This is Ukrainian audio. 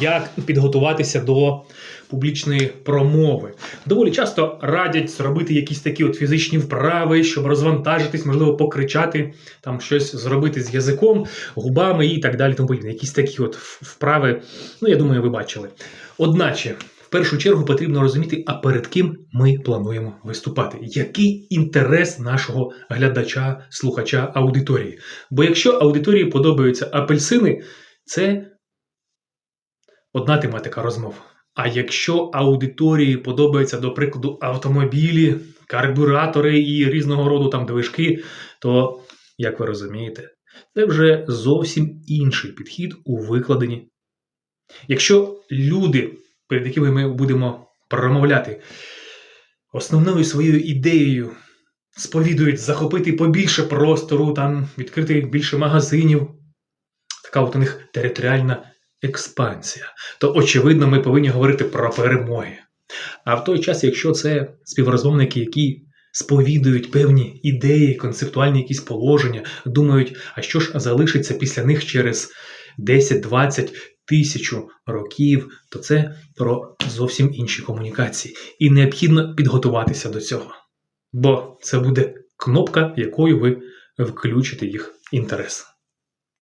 як підготуватися до публічної промови. Доволі часто радять зробити якісь такі от фізичні вправи, щоб розвантажитись, можливо, покричати, там щось зробити з язиком, губами і так далі. Тому подібне. Якісь такі от вправи, ну я думаю, ви бачили. Одначе. В першу чергу потрібно розуміти, а перед ким ми плануємо виступати, який інтерес нашого глядача, слухача, аудиторії. Бо якщо аудиторії подобаються апельсини, це одна тематика розмов. А якщо аудиторії подобаються, до прикладу, автомобілі, карбюратори і різного роду там движки, то, як ви розумієте, це вже зовсім інший підхід у викладенні. Якщо люди, перед якими ми будемо промовляти, основною своєю ідеєю сповідують захопити побільше простору, там, відкрити більше магазинів, така от у них територіальна експансія, то очевидно, ми повинні говорити про перемоги. А в той час, якщо це співрозмовники, які сповідують певні ідеї, концептуальні якісь положення, думають, а що ж залишиться після них через 10-20 тисячу років, то це про зовсім інші комунікації. І необхідно підготуватися до цього. Бо це буде кнопка, якою ви включите їх інтерес.